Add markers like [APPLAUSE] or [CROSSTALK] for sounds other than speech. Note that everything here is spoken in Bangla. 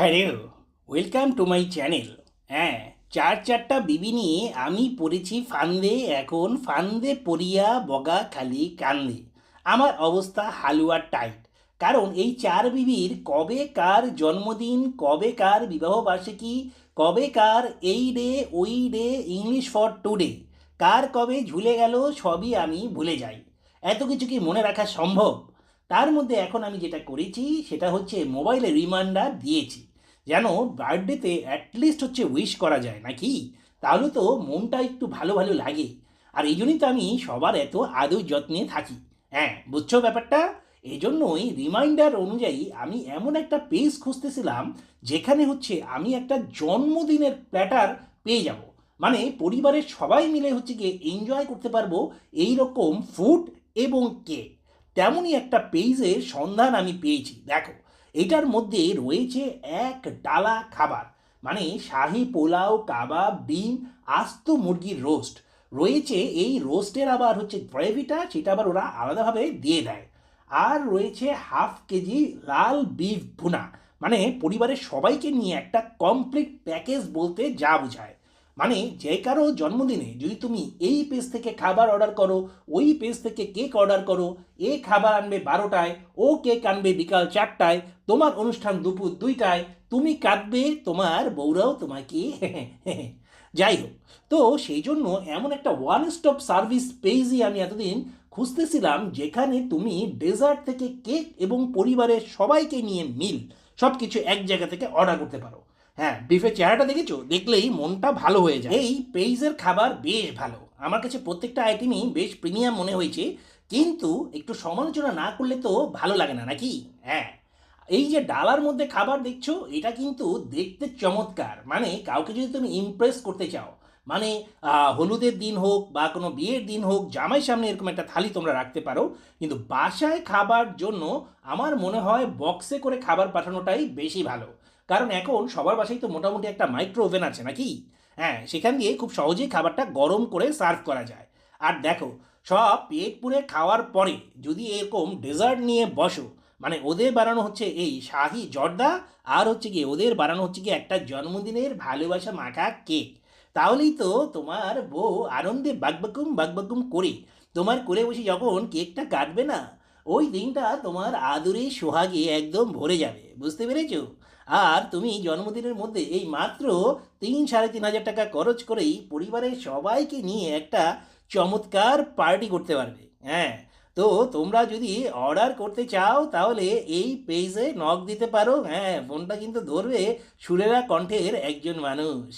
Hello welcome to my channel হ্যাঁ চার চারটা বিবি নিয়ে আমি পড়েছি ফান্দে, এখন ফান্দে পড়িয়া বগা খালি কান্দে। আমার অবস্থা হালুয়া টাইট কারণ এই চার বিবির কবে কার জন্মদিন, কবে কার বিবাহবার্ষিকী কবে কার এই ডে, ওই ডে ইংলিশ ফর টুডে কার কবে ঝুলে গেল, সবই আমি ভুলে যাই। এত কিছু কি মনে রাখা সম্ভব? তার মধ্যে এখন আমি যেটা করেছি, সেটা হচ্ছে মোবাইলে রিমাইন্ডার দিয়েছি। যেন বার্থডেতে অ্যাটলিস্ট হচ্ছে উইশ করা যায়, নাকি? তাহলে তো মনটা একটু ভালো ভালো লাগে। আর এই জন্যই তো আমি সবার এত আদৌ যত্নে থাকি। হ্যাঁ বুঝছ ব্যাপারটা? এই জন্যই রিমাইন্ডার অনুযায়ী আমি এমন একটা পেজ খুঁজতেছিলাম, যেখানে হচ্ছে আমি একটা জন্মদিনের প্ল্যাটার পেয়ে যাব। মানে পরিবারের সবাই মিলে হচ্ছে গিয়ে এনজয় করতে পারব এই রকম ফুড এবং কেক তেমনই একটা পেজের সন্ধান আমি পেয়েছি, দেখো। এটার মধ্যে রয়েছে এক ডালা খাবার মানে শাহি পোলাও, কাবাব, ডিম, আস্ত মুরগির রোস্ট। রয়েছে এই রোস্টের আবার হচ্ছে গ্রেভিটা, সেটা আবার ওরা আলাদাভাবে দিয়ে দেয়। আর রয়েছে হাফ কেজি লাল বিফ ভুনা মানে পরিবারের সবাইকে নিয়ে একটা কমপ্লিট প্যাকেজ বলতে যা বোঝায়। মানে যে কারও জন্মদিনে যদি তুমি এই পেজ থেকে খাবার অর্ডার করো, ওই পেজ থেকে কেক অর্ডার করো, এ খাবার আনবে বারোটায়, ও কেক আনবে বিকাল চারটায়, তোমার অনুষ্ঠান দুপুর দুইটায়, তুমি কাঁদবে, তোমার বউরাও তোমাকে [LAUGHS] যাই হোক। তো সেই জন্য এমন একটা ওয়ান স্টপ সার্ভিস পেজই আমি এতদিন খুঁজতেছিলাম যেখানে তুমি ডেজার্ট থেকে কেক এবং পরিবারের সবাইকে নিয়ে মিল সব কিছু এক জায়গা থেকে অর্ডার করতে পারো। হ্যাঁ বিফের চেহারাটা দেখেছ? দেখলেই মনটা ভালো হয়ে যায়। এই পেইজের খাবার বেশ ভালো। আমার কাছে প্রত্যেকটা আইটেমই বেশ প্রিমিয়াম মনে হয়েছে। কিন্তু একটু সমালোচনা না করলে তো ভালো লাগে না, নাকি? হ্যাঁ। এই যে ডালার মধ্যে খাবার দেখছ, এটা কিন্তু দেখতে চমৎকার। মানে কাউকে যদি তুমি ইমপ্রেস করতে চাও মানে হলুদের দিন হোক বা কোনো বিয়ের দিন হোক জামাই সামনে এরকম একটা থালি তোমরা রাখতে পারো। কিন্তু বাসায় খাবার জন্য আমার মনে হয় বক্সে করে খাবার পাঠানোটাই বেশি ভালো। কারণ এখন সবার বাসায় তো মোটামুটি একটা মাইক্রো ওভেন আছে নাকি? হ্যাঁ সেখান দিয়ে খুব সহজেই খাবারটা গরম করে সার্ভ করা যায়। আর দেখো, সব পেট পুরে খাওয়ার পরে যদি এরকম ডেজার্ট নিয়ে বসো মানে ওদের বানানো হচ্ছে এই শাহি জর্দা, আর হচ্ছে কি ওদের বানানো হচ্ছে কি একটা জন্মদিনের ভালোবাসা মাখা কেক তাহলেই তো তোমার বউ আনন্দে বাগবাকুম বাগবাকুম করে, তোমার করে বসে যখন কেকটা কাটবে না ওই দিনটা তোমার আদরে সোহাগে একদম ভরে যাবে, বুঝতে পেরেছ? আর তুমি জন্মদিনের মধ্যে এই মাত্র তিন সাড়ে তিন হাজার টাকা খরচ করেই পরিবারের সবাইকে নিয়ে একটা চমৎকার পার্টি করতে পারবে হ্যাঁ? তো তোমরা যদি অর্ডার করতে চাও তাহলে এই পেজে নক দিতে পারো হ্যাঁ? ফোনটা কিন্তু ধরবে সুরেরা কণ্ঠের একজন মানুষ।